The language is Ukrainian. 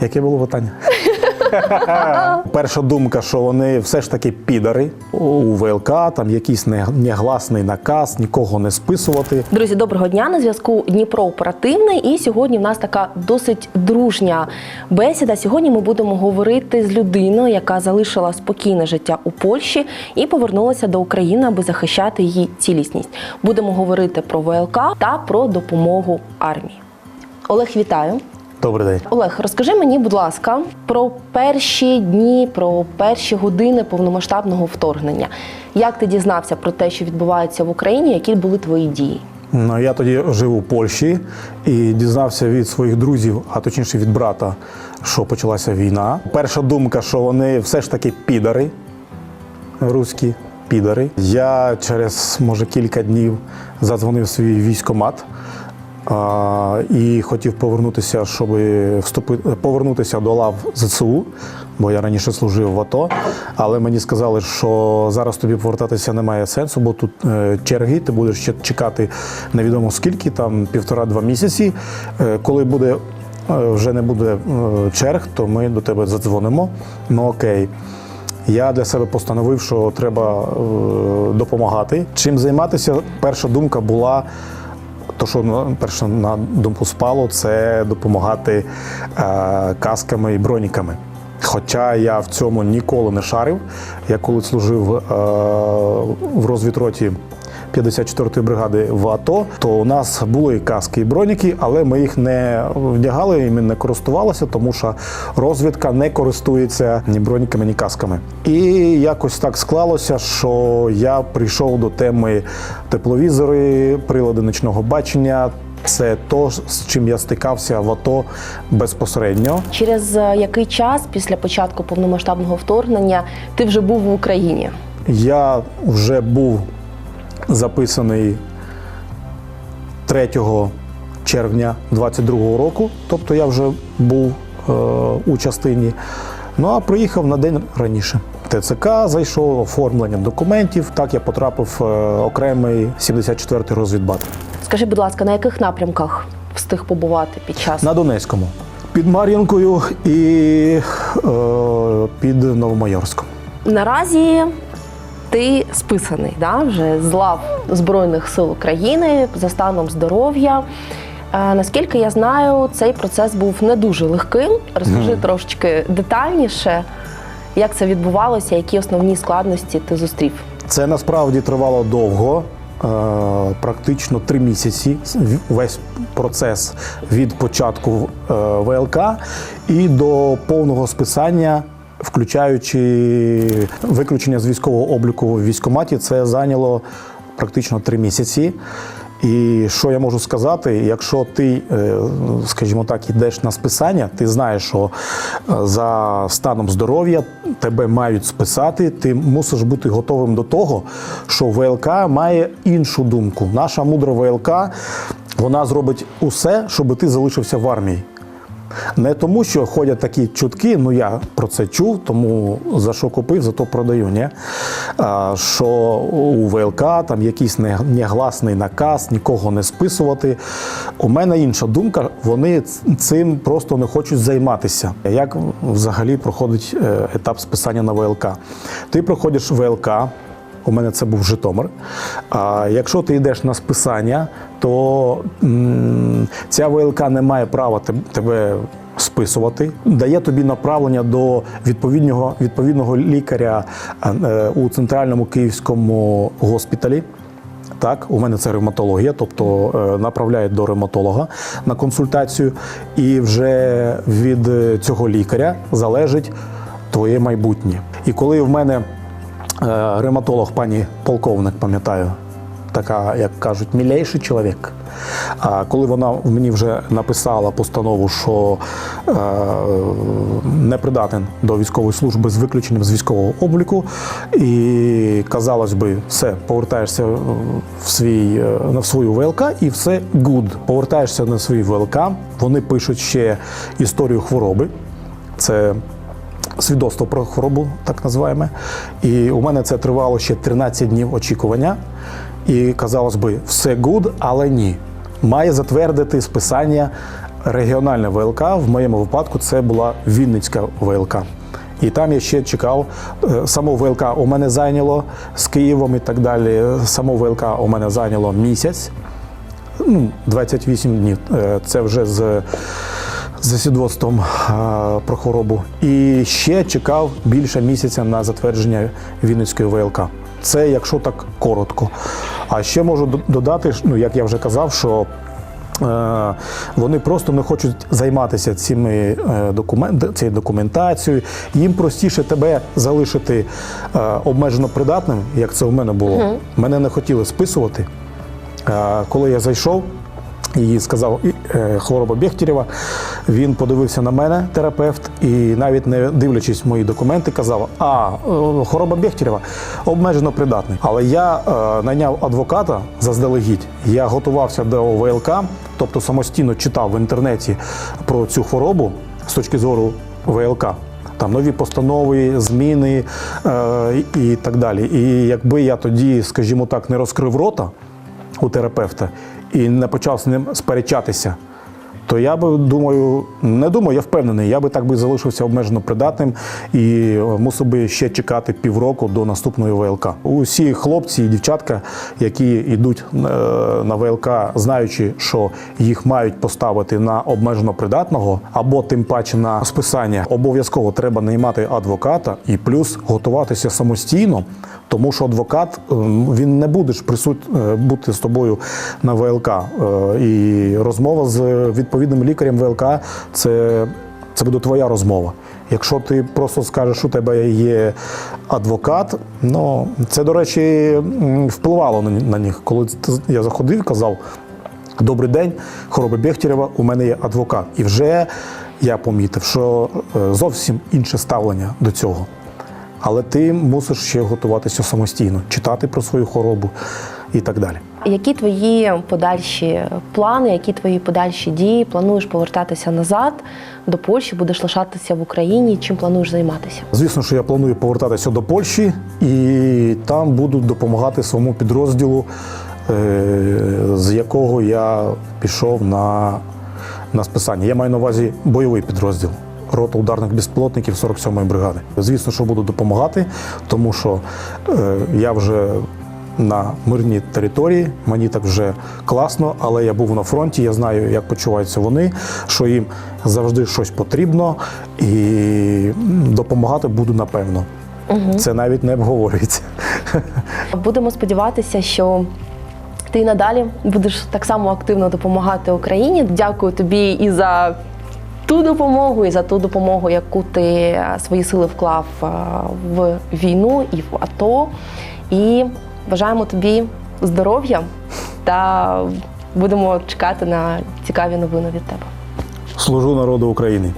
Яке було питання? Перша думка, що вони все ж таки підари у ВЛК, там якийсь негласний наказ, нікого не списувати. Друзі, доброго дня. На зв'язку Дніпро оперативний. І сьогодні в нас така досить дружня бесіда. Сьогодні ми будемо говорити з людиною, яка залишила спокійне життя у Польщі і повернулася до України, аби захищати її цілісність. Будемо говорити про ВЛК та про допомогу армії. Олег, вітаю. Добрий день. Олег, розкажи мені, будь ласка, про перші дні, про перші години повномасштабного вторгнення. Як ти дізнався про те, що відбувається в Україні? Які були твої дії? Ну, я тоді жив у Польщі і дізнався від своїх друзів, а точніше від брата, що почалася війна. Перша думка, що вони все ж таки підари, руські підари. Я через може кілька днів задзвонив свій військомат. А, і хотів повернутися, щоб вступити, повернутися до лав ЗСУ, бо я раніше служив в АТО. Але мені сказали, що зараз тобі повертатися немає сенсу, бо тут е, черги, ти будеш ще чекати невідомо скільки, там півтора-два місяці. Е, коли буде е, вже не буде черг, то ми до тебе задзвонимо. Ну окей. Я для себе постановив, що треба допомагати. Чим займатися? Перша думка була. То, що перше на думку спало, це допомагати е, касками і броніками. Хоча я в цьому ніколи не шарив. Я коли служив е, в розвідроті 54-ї бригади в АТО, то у нас були і каски і броніки, але ми їх не вдягали і ми не користувалися, тому що розвідка не користується ні броніками, ні касками. І якось так склалося, що я прийшов до теми тепловізори, прилади нічного бачення. Це то, з чим я стикався в АТО безпосередньо. Через е, який час після початку повномасштабного вторгнення ти вже був в Україні? Я вже був записаний 3 червня 22-го року, тобто я вже був е, у частині. Ну а приїхав на день раніше. ТЦК зайшов, оформлення документів. Так я потрапив в е, окремий 74-й розвідбат. Скажи, будь ласка, на яких напрямках встиг побувати під час? На Донецькому. Під Мар'їнкою і е, під Новомайорськом. Наразі ти списаний да? вже з лав Збройних сил України за станом здоров'я. Е, Наскільки я знаю, цей процес був не дуже легким. Розкажи трошечки детальніше, як це відбувалося, які основні складності ти зустрів. Це насправді тривало довго, е, практично три місяці. Весь процес від початку е, ВЛК і до повного списання. Включаючи виключення з військового обліку в військкоматі, це зайняло практично три місяці. І що я можу сказати, якщо ти, е, скажімо так, йдеш на списання, ти знаєш, що е, за станом здоров'я тебе мають списати, ти мусиш бути готовим до того, що ВЛК має іншу думку. Наша мудра ВЛК вона зробить усе, щоб ти залишився в армії. Не тому, що ходять такі чутки, ну я про це чув, тому за що купив, за то продаю. Ні? А, що у ВЛК там якийсь не- негласний наказ, нікого не списувати. У мене інша думка, вони цим просто не хочуть займатися. Як взагалі проходить е, етап списання на ВЛК? Ти проходиш ВЛК. У мене це був Житомир. А якщо ти йдеш на списання, то ця ВЛК не має права тебе списувати, дає тобі направлення до відповідного, відповідного лікаря е, у центральному київському госпіталі. Так, у мене це ревматологія, тобто е, направляють до ревматолога на консультацію, і вже від е, цього лікаря залежить твоє майбутнє. І коли в мене ревматолог, пані полковник, пам'ятаю, така, як кажуть, мілейший чоловік. А коли вона мені вже написала постанову, що е, не придатен до військової служби з виключенням з військового обліку, і казалось би, все, повертаєшся в свій е, на свою ВЛК, і все good. Повертаєшся на свій ВЛК. Вони пишуть ще історію хвороби. Це свідоцтво про хворобу, так називаємо. І у мене це тривало ще 13 днів очікування. І казалось би, все гуд, але ні. Має затвердити списання регіональне ВЛК. В моєму випадку це була Вінницька ВЛК. І там я ще чекав. е, Само ВЛК у мене зайняло з Києвом і так далі. Само ВЛК у мене зайняло місяць, ну, 28 днів. Е, Це вже з, з свідоцтвом е, про хворобу. І ще чекав більше місяця на затвердження Вінницької ВЛК. Це якщо так коротко. А ще можу додати, ну як я вже казав, що Е, Вони просто не хочуть займатися цими е, цією документацією. Їм простіше тебе залишити е, обмежено придатним, як це у мене було. Мене не хотіли списувати. Е, Коли я зайшов і сказав е, хвороба Бехтєрєва, він подивився на мене, терапевт, і навіть не дивлячись мої документи, казав: А, е, хвороба Бехтєрєва обмежено придатний. Але я е, найняв адвоката заздалегідь. Я готувався до ВЛК, тобто самостійно читав в інтернеті про цю хворобу з точки зору ВЛК. Там нові постанови, зміни е, і так далі. І якби я тоді, скажімо так, не розкрив рота у терапевта і не почав з ним сперечатися, то я би думаю, не думаю, я впевнений, я би так би залишився обмежено придатним і е, мусив би ще чекати півроку до наступної ВЛК. Усі хлопці і дівчатка, які йдуть е, на ВЛК, знаючи, що їх мають поставити на обмежено придатного або тим паче на списання, обов'язково треба наймати адвоката і плюс готуватися самостійно. Тому що адвокат е, він не буде ж присут е, бути з тобою на ВЛК. Е, І розмова з відповідним лікарем ВЛК це, це буде твоя розмова. Якщо ти просто скажеш, що у тебе є адвокат, ну це, до речі, впливало на, них. Коли я заходив, казав: Добрий день, хвороба Бехтєрева, у мене є адвокат. І вже я помітив, що е, зовсім інше ставлення до цього. Але ти мусиш ще готуватися самостійно, читати про свою хворобу і так далі. Які твої подальші плани, які твої подальші дії? Плануєш повертатися назад до Польщі, будеш лишатися в Україні? Чим плануєш займатися? Звісно, що я планую повертатися до Польщі і там буду допомагати своєму підрозділу, е, з якого я пішов на, на списання. Я маю на увазі бойовий підрозділ. Рота ударних безпілотників 47-ї бригади. Звісно, що буду допомагати, тому що е, я вже на мирній території, мені так вже класно, але я був на фронті, я знаю, як почуваються вони, що їм завжди щось потрібно, і допомагати буду напевно. Це навіть не обговорюється. Будемо сподіватися, що ти і надалі будеш так само активно допомагати Україні. Дякую тобі і за ту допомогу, і за ту допомогу, яку ти е, свої сили вклав е, в війну і в АТО. І бажаємо тобі здоров'я та будемо чекати на цікаві новини від тебе. Служу народу України.